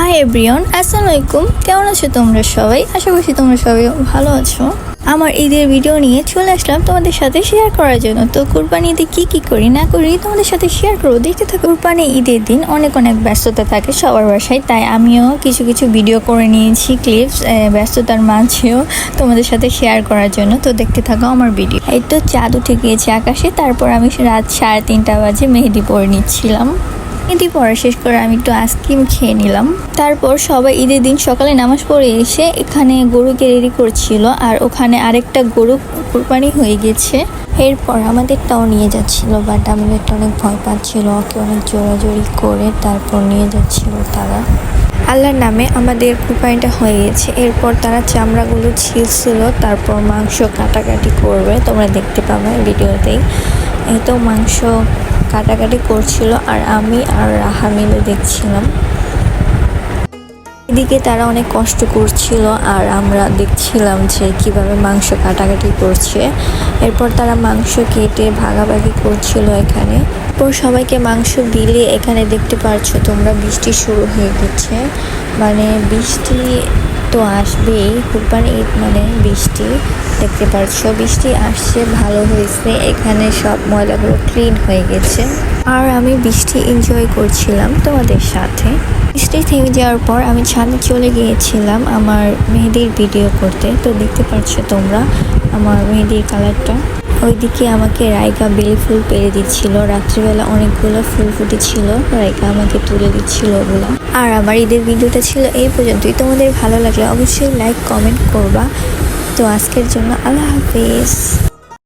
High everyone আসসালামু আলাইকুম কেমন আছো তোমরা সবাই? আশা করছি তোমরা সবাই ভালো আছো। আমার ঈদের ভিডিও নিয়ে চলে আসলাম তোমাদের সাথে শেয়ার করার জন্য। তো কুরবানি ঈদে কী কী করি, না করি, তোমাদের সাথে শেয়ার করব। দেখতে থাকো, কুরবানি ঈদের দিন অনেক অনেক ব্যস্ততা থাকে সবার বাসায়, তাই আমিও কিছু কিছু ভিডিও করে নিয়েছি ক্লিপস ব্যস্ততার মাঝেও তোমাদের সাথে শেয়ার করার জন্য। তো দেখতে থাকো আমার ভিডিও এই তো চাঁদ উঠে গিয়েছে আকাশে, তারপর আমি রাত সাড়ে তিনটা বাজে মেহেদি পরে নিচ্ছিলাম। মেহেদি পড়া শেষ করে আমি একটু আইসক্রিম খেয়ে নিলাম। তারপর সবাই ঈদের দিন সকালে নামাজ পড়ে এসে এখানে গরুকে রেডি করছিল আর ওখানে আরেকটা গরু কুরবানি হয়ে গেছে। এরপর আমাদেরটাও নিয়ে যাচ্ছিল বাট আমাদেরটা অনেক ভয় পাচ্ছিল, ওকে অনেক জোরাজোরি করে তারপর নিয়ে যাচ্ছিল তারা। আল্লাহর নামে আমাদের কুরবানিটা হয়ে গেছে। এরপর তারা চামড়াগুলো ছিলছিল তারপর মাংস কাটাকাটি করবে। তোমরা দেখতে পাবে ভিডিওতেই। এই তো মাংস কাটাকাটি করছিল আর আমি আর রাহা মিলে দেখছিলাম। এদিকে তারা অনেক কষ্ট করছিল আর আমরা দেখছিলাম যে কীভাবে মাংস কাটাকাটি করছে। এরপর তারা মাংস কেটে ভাগাভাগি করছিল এখানে। এরপর সবাইকে মাংস দিলে এখানে দেখতে পারছ তোমরা বৃষ্টি শুরু হয়ে গেছে। মানে বৃষ্টি তো আসবেই। কুরবান ঈদ মানে বৃষ্টি, দেখতে পাচ্ছ। বৃষ্টি আসছে, ভালো হয়েছে। এখানে সব ময়লাগুলো ক্লিন হয়ে গেছে। আর আমি বৃষ্টি এনজয় করছিলাম তোমাদের সাথে। বৃষ্টি থেমে যাওয়ার পর আমি ছাদে চলে গিয়েছিলাম আমার মেহেদির ভিডিও করতে। তো দেখতে পাচ্ছ তোমরা আমার মেহেদির কালারটা ওইদিকে আমাকে রায়কা বেলি ফুল পেরে দিচ্ছিল। রাত্রিবেলা অনেকগুলো ফুল ফুটেছিল। রায়কা আমাকে তুলে দিচ্ছিল ওগুলো। আর আমার ঈদের ভিডিওটা ছিল এই পর্যন্তই। তোমাদের ভালো লাগলে অবশ্যই লাইক কমেন্ট করবা। তো আজকের জন্য আল্লাহ হাফিজ।